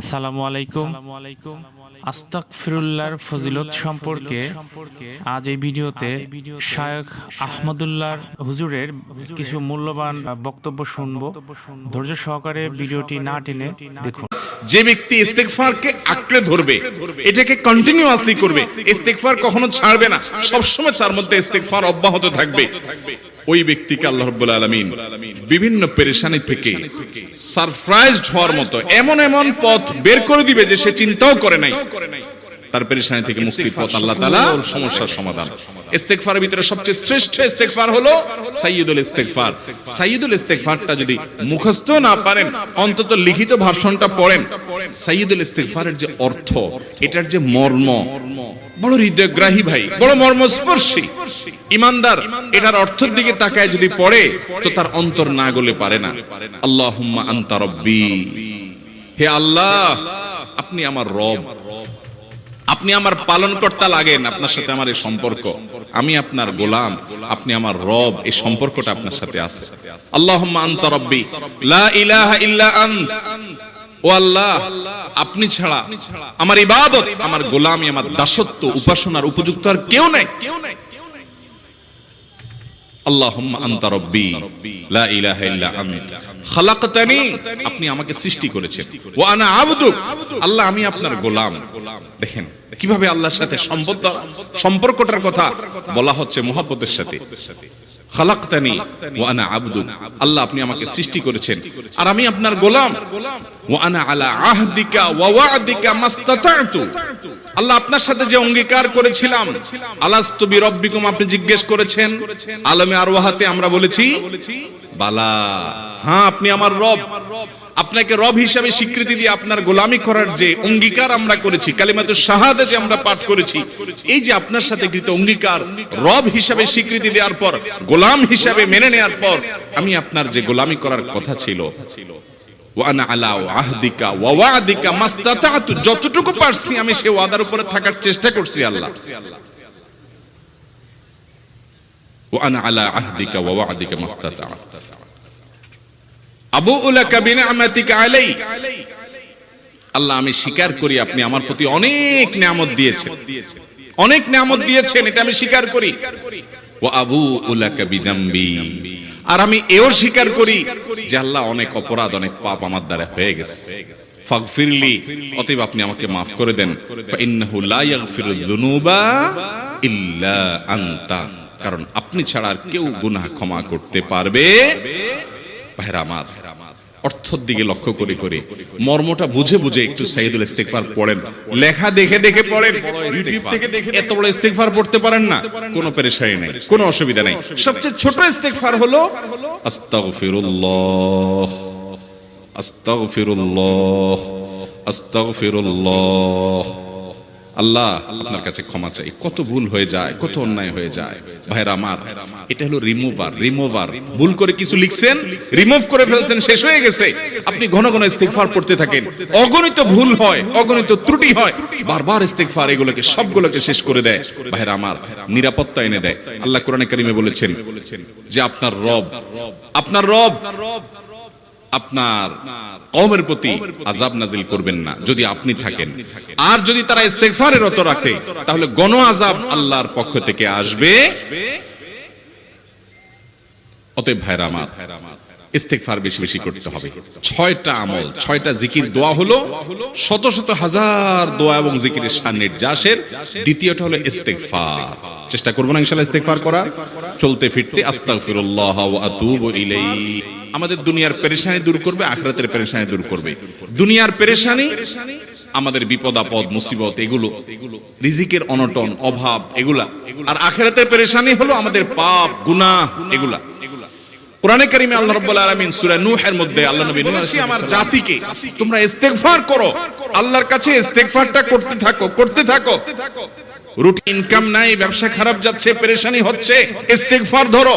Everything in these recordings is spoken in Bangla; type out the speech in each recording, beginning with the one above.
আসসালামু আলাইকুম। আস্তাক ফিরুল্লাহর ফজিলত সম্পর্কে আজ এই ভিডিওতে শায়খ আহমদুল্লাহর হুজুরের কিছু মূল্যবান বক্তব্য শুনব। ধৈর্য সহকারে ভিডিওটি না টেনে দেখুন। যে ব্যক্তি ইস্তেগফারকে আঁকড়ে ধরবে এটাকে কন্টিনিউয়াসলি করবে। ইস্তেগফার কখনো ছাড়বে না। সবসময় তার মধ্যে ইস্তেগফার অব্যাহত থাকবে। ওই ব্যক্তিকে আল্লাহ রাব্বুল আলামিন বিভিন্ন পেরেশানি থেকে সারপ্রাইজড হওয়ার মতো এমন এমন পথ বের করে দিবে যে সে চিন্তাও করে নাই। তার পেরেশানি থেকে মুক্তির পথ আল্লাহ সমস্যার সমাধান। ভিতরে সবচেয়ে শ্রেষ্ঠ হলো যদি মুখস্থ না পারেন, অন্তত লিখিত ভাষণটা পড়েন। সাইয়্যিদুল ইস্তেগফারের যে অর্থ, এটার যে মর্ম, বড় হৃদয়গ্রাহী ভাই, বড় মর্মস্পর্শী। ইমানদার এটার অর্থের দিকে তাকায় যদি পড়ে তো তার অন্তর না গলে পারে না। আল্লাহুম্মা আনতা রব্বি। হে আল্লাহ আপনি আমার রব। আপনি আমার পালনকর্তা লাগেন আপনার সাথে আমার এই সম্পর্ক। আমি আপনার গোলাম আপনি আমার রব এই সম্পর্কটা আপনার সাথে আছে। আল্লাহুম্মা আনতা রব্বি। লা ইলাহা ইল্লা আন্ত ও আল্লাহ আপনি ছাড়া আমার ইবাদত আমার গোলামি আমার দাসত্ব উপাসনার উপযুক্ত আর কেউ নাই। আল্লাহুম্মা আনতা রব্বি, লা ইলাহা ইল্লা আন্ত খালাকতানি, আপনি আমাকে সৃষ্টি করেছেন। ওয়া আনা আবদুক, আল্লাহ আমি আপনার গোলাম। দেখেন, কীভাবে আল্লাহর সাথে সম্পর্ক সম্পর্কটার কথা বলা হচ্ছে মোহাব্বতের সাথে। খালাকতানি, ওয়া আনা আবদুক, আল্লাহ আপনি আমাকে সৃষ্টি করেছেন। আর আমি আপনার গোলাম। ওয়া আনা আলা আহদিকা ওয়া ওয়াদিকা মাস্তাতাতু। আল্লাহ আপনার সাথে যে অঙ্গীকার করেছিলাম, আলাস্তু বিরব্বিকুম, আপনি জিজ্ঞেস করেছেন, আলমে আরওয়াহাতে আমরা বলেছি, বালা হ্যাঁ আপনি আমার রব। আপনাকে রব হিসাবে স্বীকৃতি দিয়ে আপনার গোলামি করার যে অঙ্গীকার আমরা করেছি কালিমাতু শাহাদা যে আমরা পাঠ করেছি, এই যে আপনার সাথে কৃত অঙ্গীকার, রব হিসাবে স্বীকৃতি দেওয়ার পর, গোলাম হিসাবে মেনে নেওয়ার পর, আমি আপনার যে গোলামি করার কথা ছিল যতটুকু পারছি আমি ওয়াদার উপরে থাকার চেষ্টা করছি আল্লাহ। আবু আল্লাহ, আমি স্বীকার করি আপনি আমার প্রতি অনেক নিয়ামত দিয়েছেন। অনেক নিয়ামত দিয়েছেন, এটা আমি স্বীকার করি। ও আবু উলাকা বিদাম্বি। আর আমি এও স্বীকার করি যে আল্লাহ অনেক অপরাধ, অনেক পাপ আমার দ্বারা হয়ে গেছে। ফাগফিরলি, অতএব আপনি আমাকে মাফ করে দেন। ফাইন্নাহু লা ইয়াগফিরুয যুনুবা ইল্লা আনতা। কারণ আপনি ছাড়া আর কেউ গুনাহ ক্ষমা করতে পারবে। ভাইরা অর্থর দিকে লক্ষ্য করে করে। মর্মটা বুঝে বুঝে একটু সাইদুল ইস্তেকবার পড়েন। লেখা দেখে দেখে পড়েন। ইউটিউব থেকে দেখে এত বড় ইস্তেকবার পড়তে পারেন না। কোনো পেরেশানি নাই। কোনো অসুবিধা নাই। সবচেয়ে ছোট ইস্তেকবার হলো আস্তাগফিরুল্লাহ। আস্তাগফিরুল্লাহ। আস্তাগফিরুল্লাহ। আল্লাহ আপনার কাছে ক্ষমা চাই। কত ভুল হয়ে যায়, কত অন্যায় হয়ে যায়। ভাইরা আমার, এটা হলো রিমুভার রিমুভার ভুল করে কিছু লিখছেন রিমুভ করে ফেলছেন, শেষ হয়ে গেছে। আপনি ঘন ঘন ইস্তেগফার পড়তে থাকেন। অগণিত ভুল হয়, অগণিত ত্রুটি হয়। বারবার ইস্তেগফার এগুলোকে, সবগুলোকে শেষ করে দেয়। ভাইরা আমার, নিরাপত্তা এনে দেয়। আল্লাহ কোরআনে কারিমে বলেছেন যে আপনার রব আপনার রব আপনার কমের প্রতি আজাব নাজিল করবেন না যদি আপনি থাকেন। আর যদি তারা ইস্তেকফারের রত রাখে তাহলে গণ আজাব আল্লাহর পক্ষ থেকে আসবে। অতএব ভাইরা আমার ইস্তেগফার বেশি বেশি করতে হবে। ছয়টা আমল, ছয়টা জিকির দোয়া হলো, শত শত হাজার দোয়া এবং জিকিরের সান্নিধ্যাসের। দ্বিতীয়টা হলো ইস্তেগফার। চেষ্টা করব না ইনশাআল্লাহ ইস্তেগফার করা চলতে ফিরতে, আস্তাগফিরুল্লাহ ওয়া আতুবু ইলাইহি। আমাদের দুনিয়ার পেরেশানি দূর করবে, আখরাতের পেরেশানি দূর করবে। দুনিয়ার পেরেশানি, আমাদের বিপদ, আপদ, মুসিবত, এগুলো, রিজিকের অনটন, অভাব, এগুলা। আর আখেরাতের পেরেশানি হলো আমাদের পাপ, গুনাহ, এগুলা। কোরআনে কারিমে আল্লাহ রাব্বুল আলামিন সূরা নূহের মধ্যে আল্লাহ নবী নূহ বলেছি আমার জাতিকে তোমরা ইস্তেগফার করো। আল্লাহর কাছে ইস্তেগফারটা করতে থাকো করতে থাকো। রুটি ইনকাম নাই, ব্যবসা খারাপ যাচ্ছে, পেরেশানি হচ্ছে, ইস্তেগফার ধরো।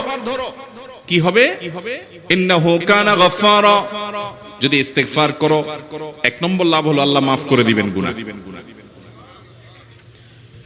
কি হবে? ইন্নাহু কানা গফফারা। যদি ইস্তেগফার করো, এক নম্বর লাভ হলো আল্লাহ মাফ করে দিবেন গুনাহ।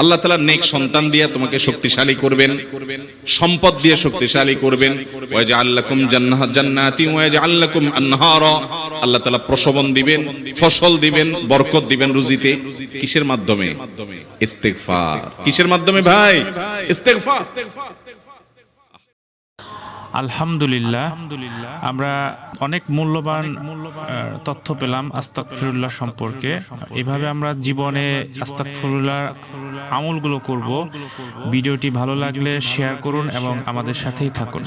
আল্লাহ তালা নেক সন্তান দিয়ে তোমাকে শক্তিশালী করবেন, সম্পদ দিয়ে শক্তিশালী করবেন। ওয়াজআল লাকুম জান্নাহ, জান্নাতি, ওয়াজআল লাকুম আনহারা। আল্লাহ তালা প্রসবন দিবেন, ফসল দিবেন, বরকত দিবেন রুজিতে। কিসের মাধ্যমে? ইস্তেগফার। কিসের মাধ্যমে ভাই? ইস্তেগফার। আলহামদুলিল্লাহ। আমরা অনেক মূল্যবান তথ্য পেলাম আস্তাকফিরুল্লাহ সম্পর্কে। এভাবে আমরা জীবনে আস্তাকফিরুল্লাহ আমলগুলো করব। ভিডিওটি ভালো লাগলে শেয়ার করুন এবং আমাদের সাথেই থাকুন।